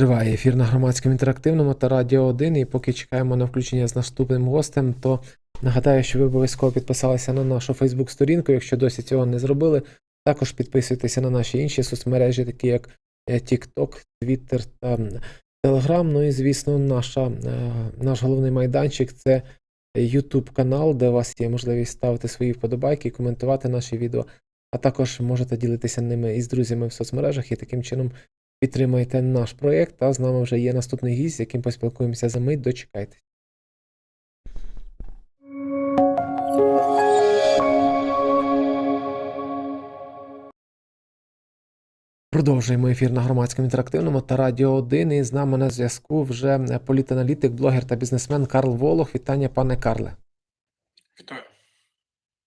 Триває ефір на громадському інтерактивному та Радіо 1. І поки чекаємо на включення з наступним гостем, то нагадаю, що ви обов'язково підписалися на нашу Фейсбук-сторінку, якщо досі цього не зробили. Також підписуйтеся на наші інші соцмережі, такі як е, TikTok, Twitter та Telegram. Ну і, звісно, наша, е, наш головний майданчик це YouTube канал, де у вас є можливість ставити свої вподобайки, коментувати наші відео, а також можете ділитися ними із друзями в соцмережах і таким чином підтримайте наш проєкт. А з нами вже є наступний гість, з яким поспілкуємося за мить. Дочекайтесь. Продовжуємо ефір на громадському інтерактивному та Радіо 1. І з нами на зв'язку вже політаналітик, блогер та бізнесмен Карл Волох. Вітання, пане Карле. Вітаю.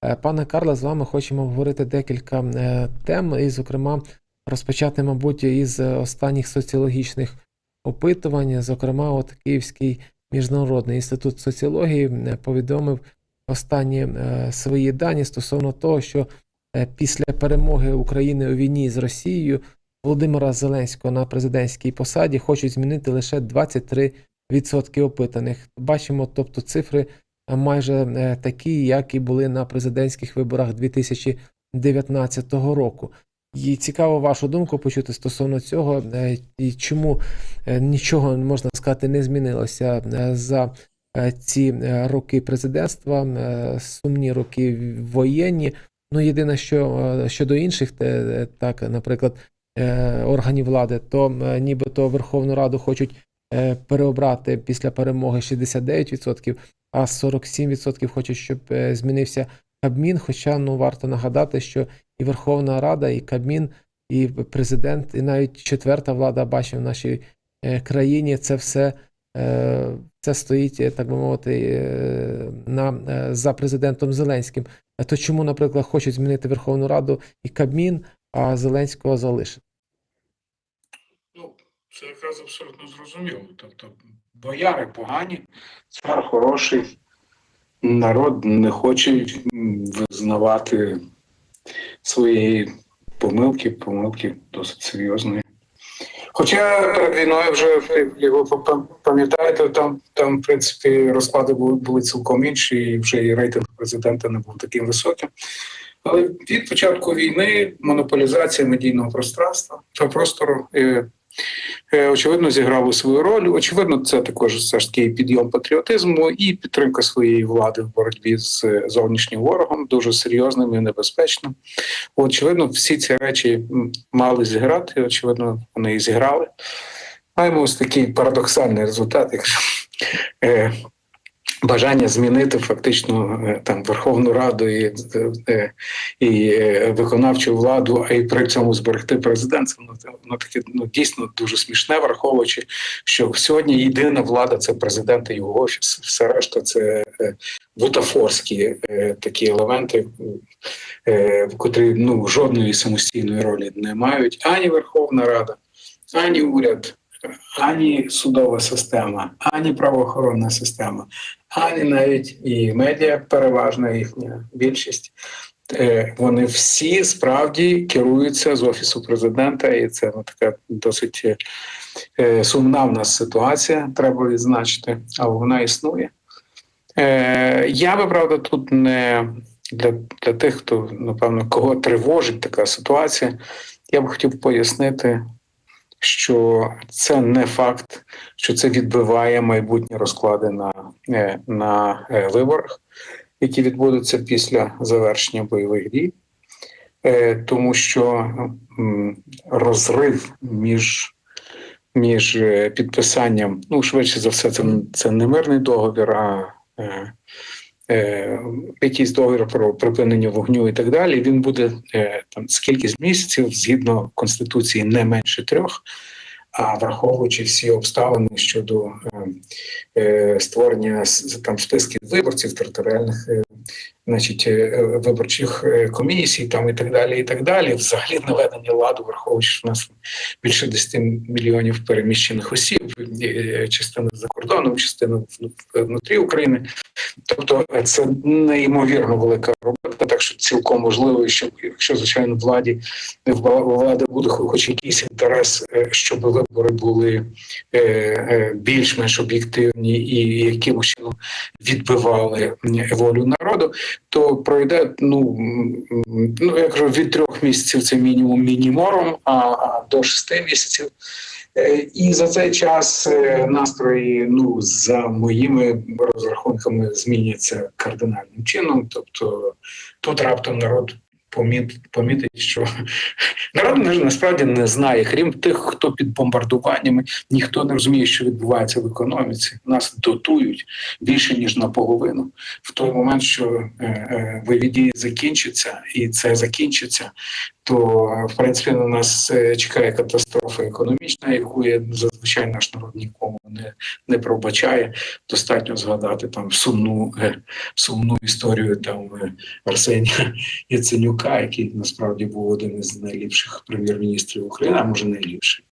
Е, Пане Карле, з вами хочемо обговорити декілька е, тем, і, зокрема, розпочати, мабуть, із е, останніх соціологічних опитувань. Зокрема, от Київський міжнародний інститут соціології повідомив останні е, свої дані стосовно того, що е, після перемоги України у війні з Росією Володимира Зеленського на президентській посаді хочуть змінити лише 23% опитаних. Бачимо, тобто цифри майже такі, як і були на президентських виборах 2019 року. І цікаво вашу думку почути стосовно цього, е, і чому е, нічого можна сказати не змінилося е, за ці роки президентства, сумні роки воєнні. Ну, єдине, що щодо інших, так, наприклад, органів влади, то нібито Верховну Раду хочуть переобрати після перемоги 69%, а 47% хочуть, щоб змінився Кабмін. Хоча ну варто нагадати, що і Верховна Рада, і Кабмін, і президент, і навіть четверта влада бачив в нашій е, країні. Це все е, це стоїть, е, так би мовити, на за президентом Зеленським. То чому, наприклад, хочуть змінити Верховну Раду і Кабмін, а Зеленського залишити? Ну, це якраз абсолютно зрозуміло. Тобто, бояри погані, цар хороший, народ не хоче визнавати свої помилки, помилки досить серйозної. Хоча перед війною вже його пам'ятаєте, там, там, в принципі, розклади були, були цілком інші, і вже і рейтинг президента не був таким високим. Але від початку війни монополізація медійного пространства та простору е, очевидно зіграли свою роль. Очевидно, це також все ж таки підйом патріотизму і підтримка своєї влади в боротьбі з е, зовнішнім ворогом, дуже серйозним і небезпечним. Очевидно, всі ці речі мали зіграти. Очевидно, вони і зіграли. Маємо ось такий парадоксальний результат, якщо е, бажання змінити фактично е, там Верховну Раду і, е, і е, виконавчу владу, а й при цьому зберегти президента. Ну, таке ну дійсно дуже смішне, враховуючи, що сьогодні єдина влада це президент і його офіс. Все решта це бутафорські такі елементи, е, котрі ну жодної самостійної ролі не мають ані Верховна Рада, ані уряд. Ані судова система, ані правоохоронна система, ані навіть і медіа, переважна їхня більшість. Е, Вони всі справді керуються з офісу президента, і це ну, така досить е, сумна в нас ситуація, треба відзначити, але вона існує. Е, Я би правда тут не для, для тих, хто напевно кого тривожить така ситуація. Я б хотів пояснити, що це не факт, що це відбиває майбутні розклади на, е, на е, виборах, які відбудуться після завершення бойових дій, Е, тому що розрив між, між підписанням, ну швидше за все, це, це не мирний договір, а якийсь договір про припинення вогню і так далі. Він буде е, там скільки з місяців згідно конституції не менше трьох. А враховуючи всі обставини щодо е, е, створення там списків виборців, територіальних е, значить, е, виборчих е, комісій, там і так далі, і так далі. Взагалі наведення ладу, враховуючи, що в нас більше 10 мільйонів переміщених осіб, е, частина за кордоном, частина внутрі України. Тобто е, це неймовірно велика робота, так що цілком можливо, що якщо звичайно владі вла- влада буде хо- хоч якийсь інтерес, е, щоб вибори були е, е, більш-менш об'єктивні і якимось чином відбивали волю народу, то пройде ну, ну я кажу, від трьох місяців це мінімум мінімором, а, до шести місяців. Е, І за цей час е, настрої, ну за моїми розрахунками, зміняться кардинальним чином. Тобто тут раптом народ помітить, що народ на- насправді не знає, крім тих, хто під бомбардуваннями, ніхто не розуміє, що відбувається в економіці. Нас дотують більше ніж наполовину. В той момент, що е, е, бойові дії закінчаться, і це закінчиться, то в принципі на нас е, чекає катастрофа економічна, яку зазвичай наш народ нікому не, не пробачає. Достатньо згадати там сумну, е, сумну історію там е, Арсенія Яценюка, який насправді був один із найліпших прем'єр-міністрів України, а може найліпший.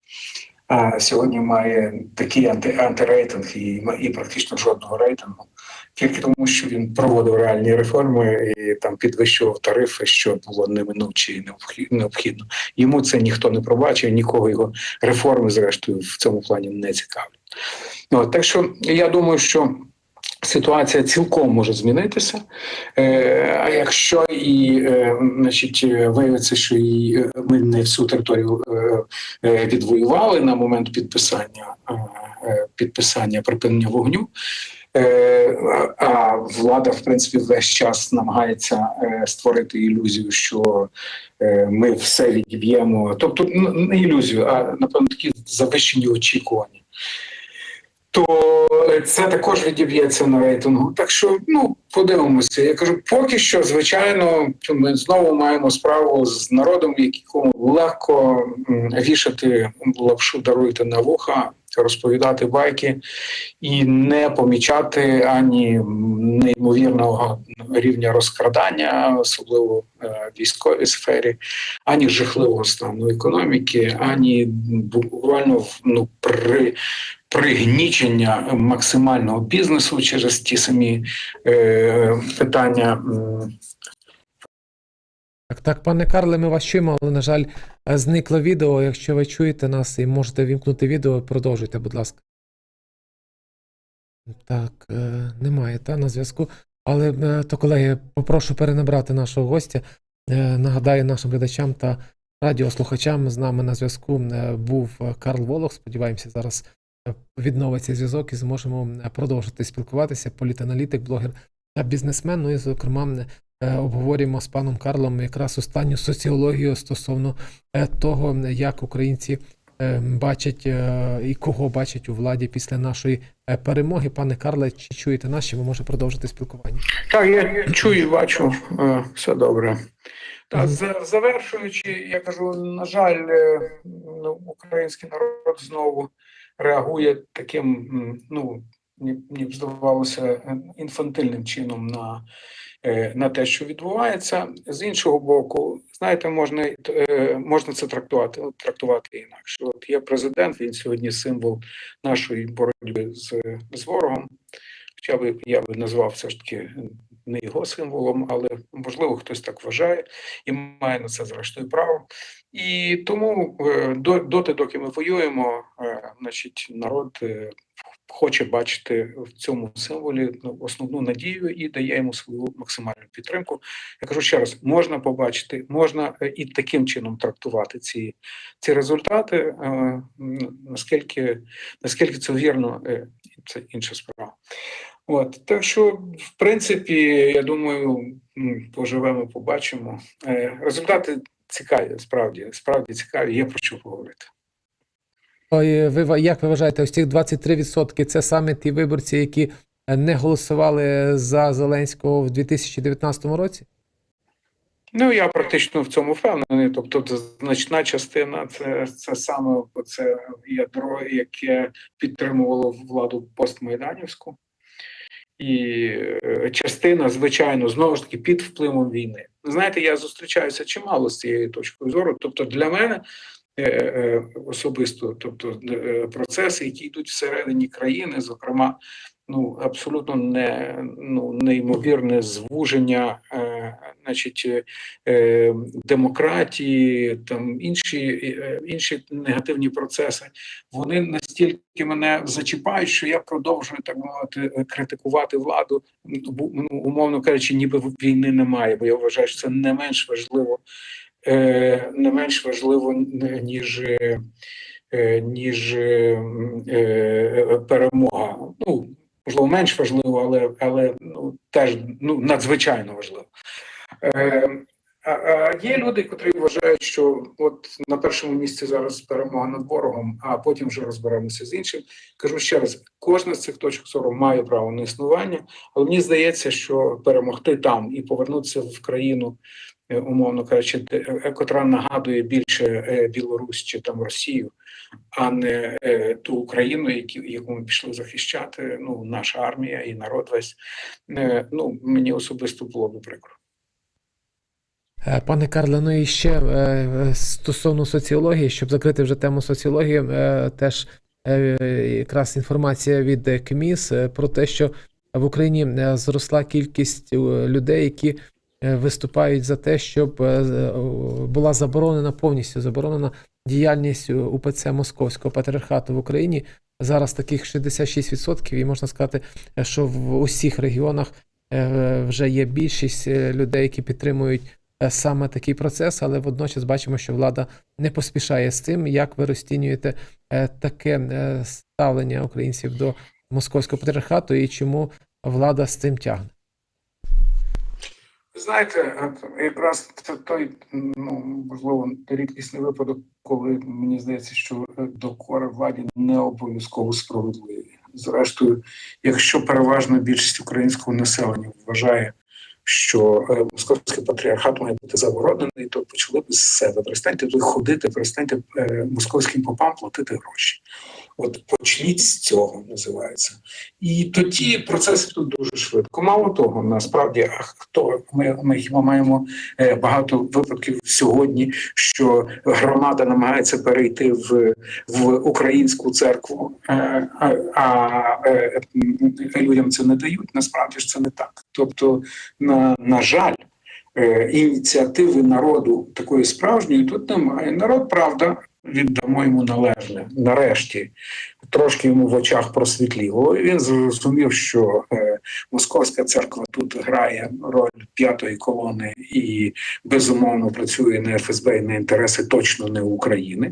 А сьогодні має такий анти, антирейтинг і, і практично жодного рейтингу, тільки тому, що він проводив реальні реформи і там підвищував тарифи, що було неминуче і необхідно. Йому це ніхто не пробачив, нікого його реформи, зрештою, в цьому плані не цікавлять. От, так що я думаю, що. Ситуація цілком може змінитися. Е, а якщо і е, значить, е, виявиться, що і ми не всю територію відвоювали на момент підписання, підписання припинення вогню, а- влада, в принципі, весь час намагається створити ілюзію, що ми все відіб'ємо. Тобто не ілюзію, а напевно такі завищені очікування то це також відіб'ється на рейтингу. Так що ну подивимося. Я кажу, поки що, звичайно, ми знову маємо справу з народом, якому легко вішати лапшу даруйте на вуха, розповідати байки і не помічати ані неймовірного рівня розкрадання, особливо е, в військовій сфері, ані жахливого стану економіки, ані буквально ну при пригнічення максимального бізнесу через ті самі е, питання. Так, так, пане Карле, ми вас чуємо, але, на жаль, зникло відео. Якщо ви чуєте нас і можете вімкнути відео, продовжуйте, будь ласка. Так, е, немає та на зв'язку. Але е, то, колеги, попрошу перенабрати нашого гостя. Е, Нагадаю нашим глядачам та радіослухачам з нами на зв'язку е, був Карл Волох. Сподіваємося, зараз відновиться зв'язок і зможемо продовжити спілкуватися. Політаналітик, блогер та бізнесмен. Ну і, зокрема, е, обговорюємо з паном Карлом якраз останню соціологію стосовно е, того, як українці е, бачать і кого бачать у владі після нашої перемоги. Пане Карле, чи чуєте нас, чи ви можете продовжити спілкування? Так, я чую бачу, все добре. Та завершуючи, я кажу, на жаль, ну, український народ знову реагує таким, ну мені здавалося, інфантильним чином на, е, на те, що відбувається. З іншого боку, знаєте, можна е, можна це трактувати, трактувати інакше. От є президент, він сьогодні символ нашої боротьби з, з ворогом. Хоча би я би назвав все ж таки не його символом, але можливо хтось так вважає і має на це зрештою право. І тому е, доти, доки ми воюємо, е, значить, народ е, хоче бачити в цьому символі ну, основну надію і дає йому свою максимальну підтримку. Я кажу ще раз: можна побачити, можна і таким чином трактувати ці, ці результати. Наскільки, наскільки це вірно, це інша справа. От так що, в принципі, я думаю, поживемо, побачимо. Результати цікаві, справді, справді цікаві. Є про що поговорити. Ви як ви вважаєте, ось ці 23% це саме ті виборці, які е, не голосували за Зеленського в 2019 році? Ну я практично в цьому впевнений. Тобто, значна частина це, це саме це ядро, яке підтримувало владу постмайданівську. І е, частина, звичайно, знову ж таки під впливом війни. Знаєте, я зустрічаюся чимало з цією точкою зору. Тобто, для мене е, е, особисто, тобто процеси, які йдуть всередині країни, зокрема, ну абсолютно не ну неймовірне звуження, е, значить, е, е, демократії, там інші, е, інші негативні процеси, вони настільки мене зачіпають, що я продовжую так мовити критикувати владу, ну, умовно кажучи, ніби війни немає, бо я вважаю, що це не менш важливо, е, не менш важливо ніж. е, Ніж е, перемога. Ну, можливо, менш важливо, але, але ну, теж ну, надзвичайно важливо. Е, а, а є люди, котрі вважають, що от на першому місці зараз перемога над ворогом, а потім вже розберемося з іншим. Кажу ще раз: кожна з цих точок зору має право на існування, але мені здається, що перемогти там і повернутися в країну, умовно кажучи, е, котра нагадує більше е, Білорусь чи там Росію, а не е, ту Україну, яку ми пішли захищати. Ну, наша армія і народ весь. Е, ну мені особисто було би прикро. Е, Пане Карле, ну і ще е, е, стосовно соціології, щоб закрити вже тему соціології, е, теж е, якраз інформація від е, КМІС е, про те, що в Україні е, зросла кількість е, людей, які е, виступають за те, щоб е, е, була заборонена повністю заборонена діяльність УПЦ Московського патріархату в Україні. Зараз таких 66%, і можна сказати, е, що в усіх регіонах е, вже є більшість е, людей, які підтримують е, саме такий процес, але водночас бачимо, що влада не поспішає з цим. Як ви розцінюєте е, таке е, ставлення українців до московського патріархату і чому влада з цим тягне? Знаєте, якраз це той ну можливо рідкісний випадок, коли мені здається, що е, докори владі не обов'язково справедливі. Зрештою, якщо переважна більшість українського населення вважає, що е, московський патріархат має бути заборонений, то почали б з себе. Перестаньте тут ходити, перестаньте е, московським попам платити гроші. От почніть з цього називається. І тоді процес тут дуже швидко. Мало того, насправді, а хто ми, ми хіба маємо е, багато випадків сьогодні, що громада намагається перейти в, в українську церкву, е, а, а е, людям це не дають. Насправді ж це не так. Тобто, на, на жаль. Ініціативи народу такої справжньої тут немає. Народ, правда, віддамо йому належне. Нарешті трошки йому в очах просвітліло. Він зрозумів, що е, московська церква тут грає роль п'ятої колони і безумовно працює на ФСБ і на інтереси точно не України.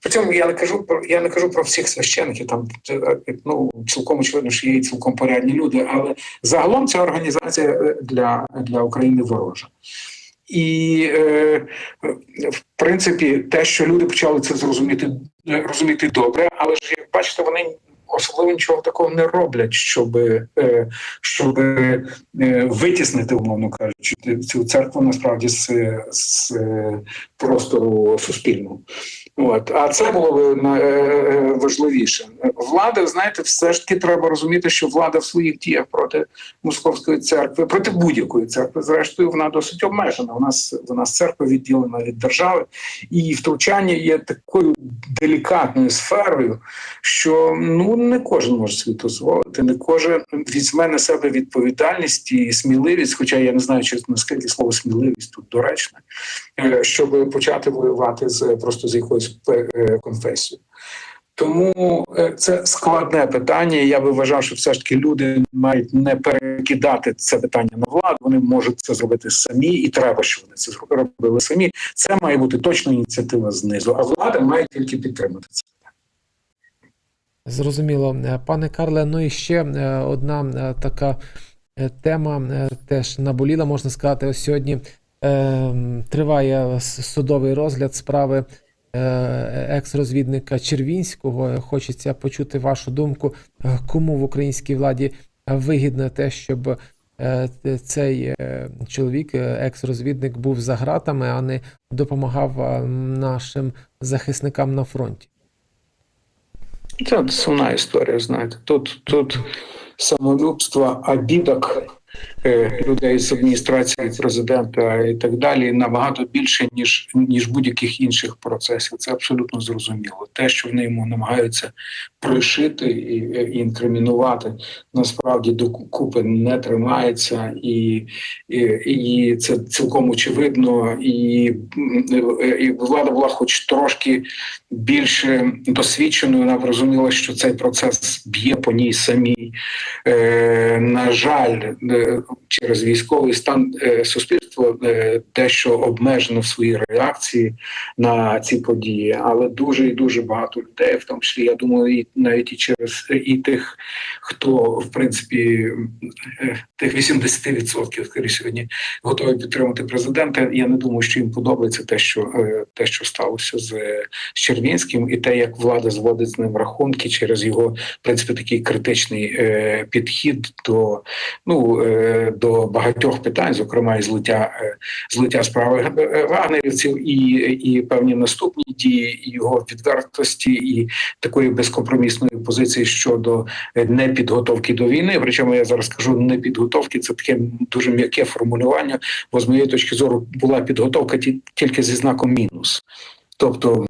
При цьому я не кажу про я не кажу про всіх священиків. Там е, ну цілком очевидно, що є цілком порядні люди, але загалом ця організація е, для, для України ворожа. І е, в принципі, те, що люди почали це зрозуміти, е, розуміти добре, але ж як бачите, вони особливо нічого такого не роблять, щоб, е, щоб витіснити, умовно кажучи, цю церкву насправді з, з простору суспільного. От а це було б на- е, е, важливіше. Влада, знаєте, все ж таки треба розуміти, що влада в своїх діях проти московської церкви, проти будь-якої церкви, зрештою, вона досить обмежена. У нас у нас церква відділена від держави, і втручання є такою делікатною сферою, що ну не кожен може собі дозволити, не кожен візьме на себе відповідальність і сміливість, хоча я не знаю, чи наскільки слово сміливість тут доречне, е, щоб почати воювати з просто з якоюсь е, конфесією. Тому е, це складне питання. Я би вважав, що все ж таки люди мають не перекидати це питання на владу. Вони можуть це зробити самі, і треба, щоб вони це зробили самі. Це має бути точно ініціатива знизу, а влада має тільки підтримати це. Зрозуміло, Е, пане Карле. Ну і ще е, одна е, така е, тема е, теж наболіла, можна сказати. Ось сьогодні е, триває судовий розгляд справи е, екс-розвідника Червінського. Хочеться почути вашу думку, е, кому в українській владі вигідно те, щоб е, цей чоловік, екс-розвідник, був за ґратами, а не допомагав нашим захисникам на фронті. Це сумна історія, знаєте. Тут, тут самолюбства, обідок людей з адміністрації президента і так далі набагато більше, ніж, ніж будь-яких інших процесів. Це абсолютно зрозуміло. Те, що вони йому намагаються пришити і, і інкримінувати, насправді до купи не тримається, і, і, і це цілком очевидно. І, і влада була хоч трошки більше досвідченою, вона розуміла, що цей процес б'є по ній самій. Е, на жаль, е, через військовий стан е, суспільство е, дещо обмежено в своїй реакції на ці події, але дуже і дуже багато людей, в тому числі, я думаю, і навіть і через і тих, хто в принципі е, тих 80% скоріше сьогодні готові підтримати президента. Я не думаю, що їм подобається те, що е, те, що сталося з, Червінським, і те, як влада зводить з ним рахунки через його в принципі такий критичний е, підхід до ну е, до багатьох питань, зокрема і злиття е, злиття справи вагнерівців, і, і певні наступні дії, і його відвертості, і такої безкомпромісної позиції щодо непідготовки до війни. Причому я зараз кажу непідготовки, це таке дуже м'яке формулювання, бо з моєї точки зору була підготовка ті- тільки зі знаком мінус. Тобто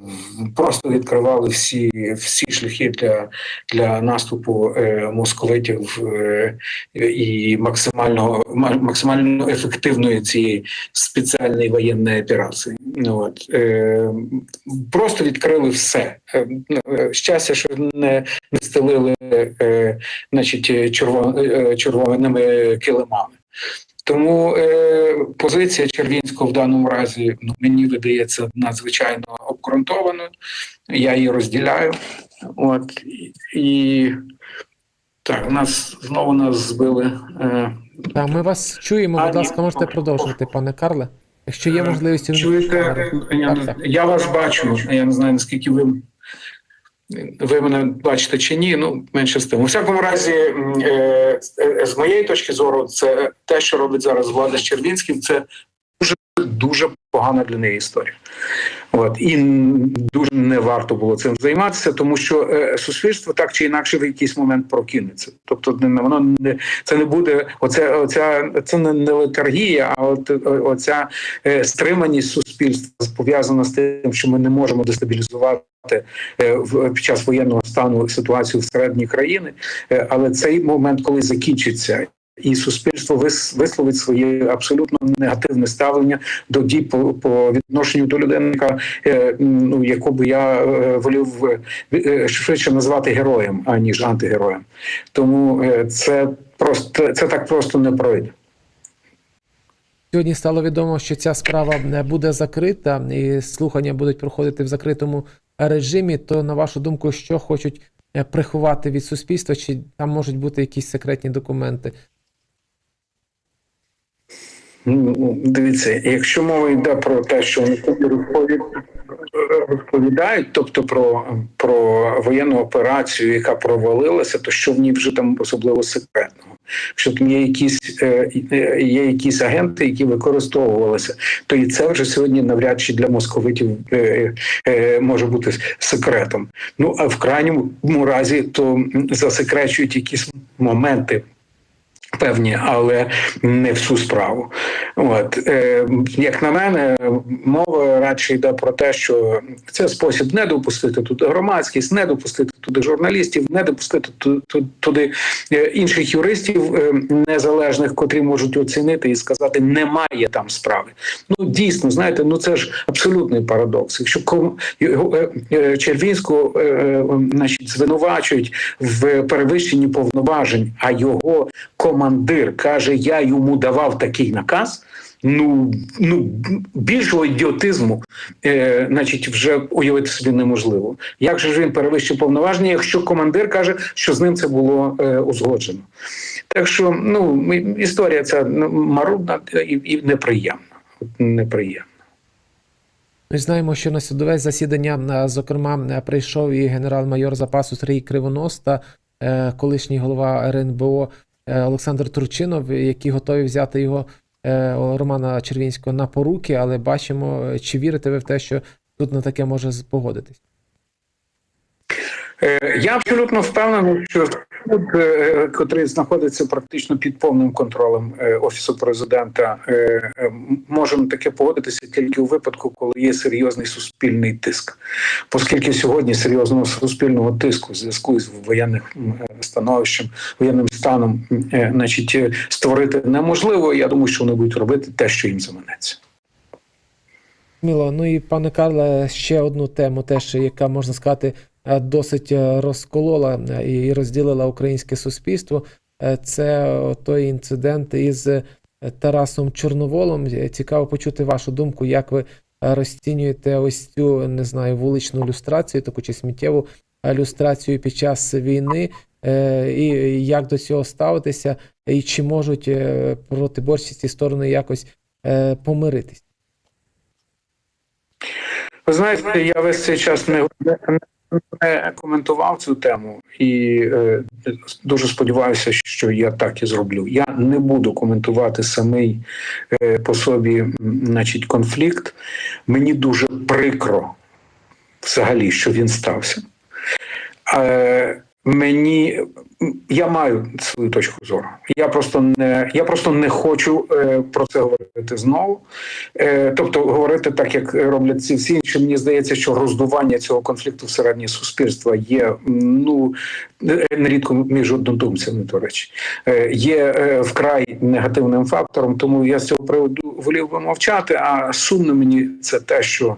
просто відкривали всі, всі шляхи для, для наступу е, московитів е, і максимально максимально ефективної цієї спеціальної воєнної операції. Ну, От, е, просто відкрили все. Е, е, щастя, що не, не стелили е, значить, червон, е, червоними килимами. Тому е, позиція Червінського в даному разі ну, мені видається надзвичайно обґрунтованою. Я її розділяю. От і, так, нас знову нас збили. Е, Так, ми вас чуємо, А, будь ласка, можете продовжити, пане Карле. Якщо є можливість, Е, Чуєте, я, я вас бачу. Я не знаю, наскільки ви, ви мене бачите чи ні. Ну, менше з тим. У всякому разі, е, е, з моєї точки зору, це те, що робить зараз влада з Червінським, це дуже дуже погана для неї історія. От і дуже не варто було цим займатися, тому що е, суспільство так чи інакше в якийсь момент прокинеться. Тобто, не- воно не це не буде. Оце, оця це не, не летаргія, а от оця е, стриманість суспільства пов'язана з тим, що ми не можемо дестабілізувати е, під час воєнного стану ситуацію всередині країни. Е, але цей момент, коли закінчиться. І суспільство вис- висловить своє абсолютно негативне ставлення до дій по, по відношенню до людини, яка е, ну яку би я е, волів е, швидше назвати героєм, аніж антигероєм. Тому це просто це так просто не пройде. Сьогодні стало відомо, що ця справа не буде закрита, і слухання будуть проходити в закритому режимі. То, на вашу думку, що хочуть приховати від суспільства, чи там можуть бути якісь секретні документи? Ну, дивіться, якщо мова йде про те, що вони розповідають, тобто про, про воєнну операцію, яка провалилася, то що в ній вже там особливо секретного? Що там є якісь е, е, є якісь агенти, які використовувалися, то і це вже сьогодні навряд чи для московитів е, може бути секретом. Ну а в крайньому разі то засекречують якісь моменти певні, але не всю справу. От е, як на мене, мова радше йде про те, що це спосіб не допустити тут громадськість, не допустити туди журналістів, не допустити ту- ту- туди е, інших юристів е, незалежних, котрі можуть оцінити і сказати, немає там справи. Ну дійсно, знаєте, ну це ж абсолютний парадокс. Якщо е, Червінську е, значить, звинувачують в перевищенні повноважень, а його командир каже: Я йому давав такий наказ. Ну, ну більшого ідіотизму, е, значить, вже уявити собі неможливо. Як же ж він перевищив повноваження, якщо командир каже, що з ним це було е, узгоджено? Так що ну історія ця ну, марудна і, і неприємна. Неприємна. Ми знаємо, що на судове засідання, е, зокрема, е, прийшов і генерал-майор запасу Сергій Кривонос та е, колишній голова РНБО Олександр Турчинов, які готові взяти його Романа Червінського на поруки, але бачимо, е, чи вірите ви в те, що тут на таке може погодитись? Е, Я абсолютно впевнений, що суд, е, котрий знаходиться практично під повним контролем е, офісу президента, е, е, можемо таке погодитися тільки у випадку, коли є серйозний суспільний тиск, оскільки сьогодні серйозного суспільного тиску в зв'язку з воєнним е, становищем, воєнним станом, е, значить, е, створити неможливо. Я думаю, що вони будуть робити те, що їм заманеться. Міло, ну і пане Карле, ще одну тему, теж, яка можна сказати, е, досить е, розколола е, і розділила українське суспільство. Е, Це той інцидент із е, Тарасом Чорноволом. Е, Цікаво почути вашу думку, як ви е, розцінюєте ось цю не знаю вуличну люстрацію, таку чи сміттєву е, люстрацію під час війни, е, і як до цього ставитися, і чи можуть е, протиборчі ці сторони якось е, помиритись? Ви знаєте, я весь цей час не, не, коментував цю тему і е, дуже сподіваюся, що я так і зроблю. Я не буду коментувати самий е, по собі, значить, конфлікт. Мені дуже прикро взагалі, що він стався. Е, Мені я маю свою точку зору. Я просто не я просто не хочу е, про це говорити знову. Е, тобто говорити так, як роблять ці всі інші. Мені здається, що роздування цього конфлікту всередині суспільства є ну нерідко між однодумцями, до речі, е, є е, вкрай негативним фактором. Тому я з цього приводу волів би мовчати. А сумно мені це те, що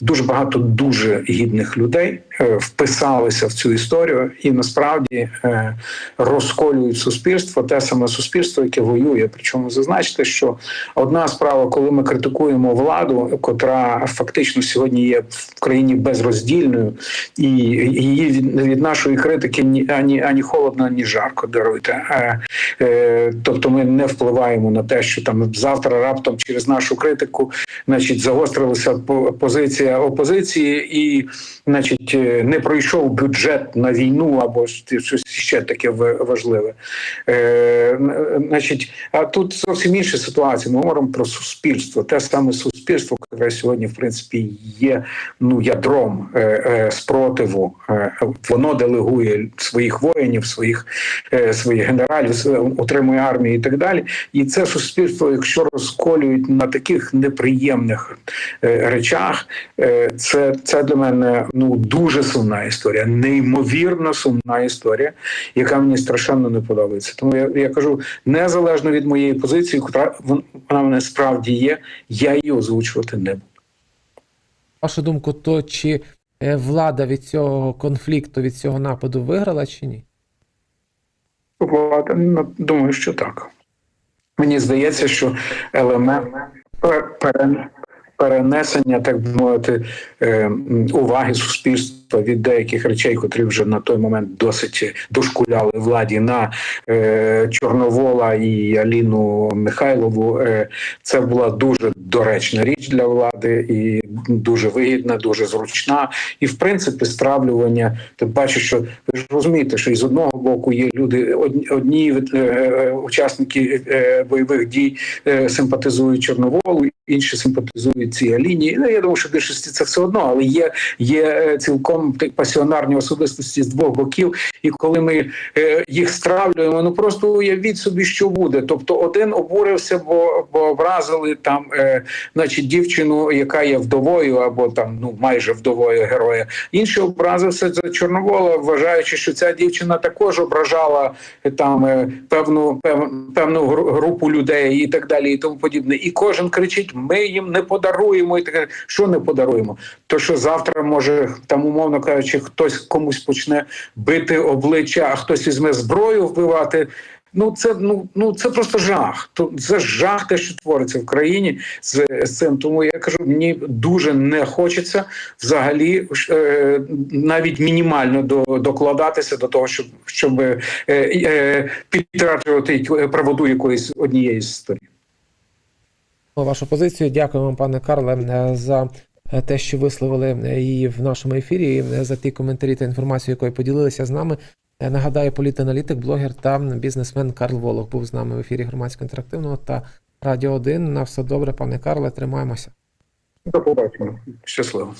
дуже багато дуже гідних людей е, вписалися в цю історію і насправді е, розколюють суспільство, те саме суспільство, яке воює. Причому зазначити, що одна справа, коли ми критикуємо владу, котра фактично сьогодні є в країні безроздільною, і її від, нашої критики ні ані ані холодно, ні жарко даруйте. Е, е, тобто ми не впливаємо на те, що там завтра раптом через нашу критику, значить, загострилася по- позиція опозиції, і значить, е, не пройшов бюджет на війну або щось ще таке важливе. Е, значить, а тут зовсім інша ситуація. Ми говоримо про суспільство, те саме суспільство, яке сьогодні, в принципі, є ну ядром е, е, спротиву. Е, воно делегує своїх воїнів, своїх е, своїх генералів, утримує армію і так далі. І це суспільство, якщо розколюють на таких неприємних е, речах, е, це, це для мене ну дуже сумна історія, неймовірно сумна історія, яка мені страшенно не подобається. Тому я, я кажу, незалежно від моєї позиції, котра вона мене справді є, я її озвучувати не буду. вашу думку, то чи е, влада від цього конфлікту, від цього нападу виграла чи ні? Влада, ну, думаю, що так. Мені здається, що елемент перенесення, так би мовити, е, уваги суспільства від деяких речей, котрі вже на той момент досить дошкуляли владі на е, Чорновола і Аліну Михайлову. Е, це була дуже доречна річ для влади і дуже вигідна, дуже зручна. І в принципі, стравлювання. Ти бачиш, що ви ж розумієте, що із одного боку є люди, одні, одні е, е, учасники е, бойових дій е, симпатизують Чорноволу, інші симпатизують цій Аліні. Ну, я думаю, що більшості це все одно, але є, є е, цілком так, пасіонарні особистості з двох боків. І коли ми е, їх стравлюємо, ну просто уявіть собі, що буде. Тобто, один обурився, бо, бо образили там, е, значить, дівчину, яка є вдовою, або там ну майже вдовою героя. Інший образився за Чорновола, вважаючи, що ця дівчина також ображала е, там е, певну пев, певну групу людей і так далі, і тому подібне. І кожен кричить: ми їм не подаруємо. І таке, що не подаруємо? То що завтра може там, умовно кажучи, хтось комусь почне бити обличчя, а хтось візьме зброю вбивати. Ну це ну ну це просто жах. Це жах, те, що твориться в країні з, з цим. Тому я кажу, мені дуже не хочеться взагалі е, навіть мінімально до, докладатися до того, щоб щоб е, е, підтверджувати правоту якоїсь однієї з сторін. Вашу позицію. Дякую вам, пане Карле, е, за те, що висловили е, її в нашому ефірі, і е, за ті коментарі та інформацію, якою поділилися з нами. Е, Нагадаю, політаналітик, блогер та бізнесмен Карл Волох був з нами в ефірі громадського інтерактивного та Радіо 1. На все добре, пане Карле, тримаємося. До побачення. Щасливо.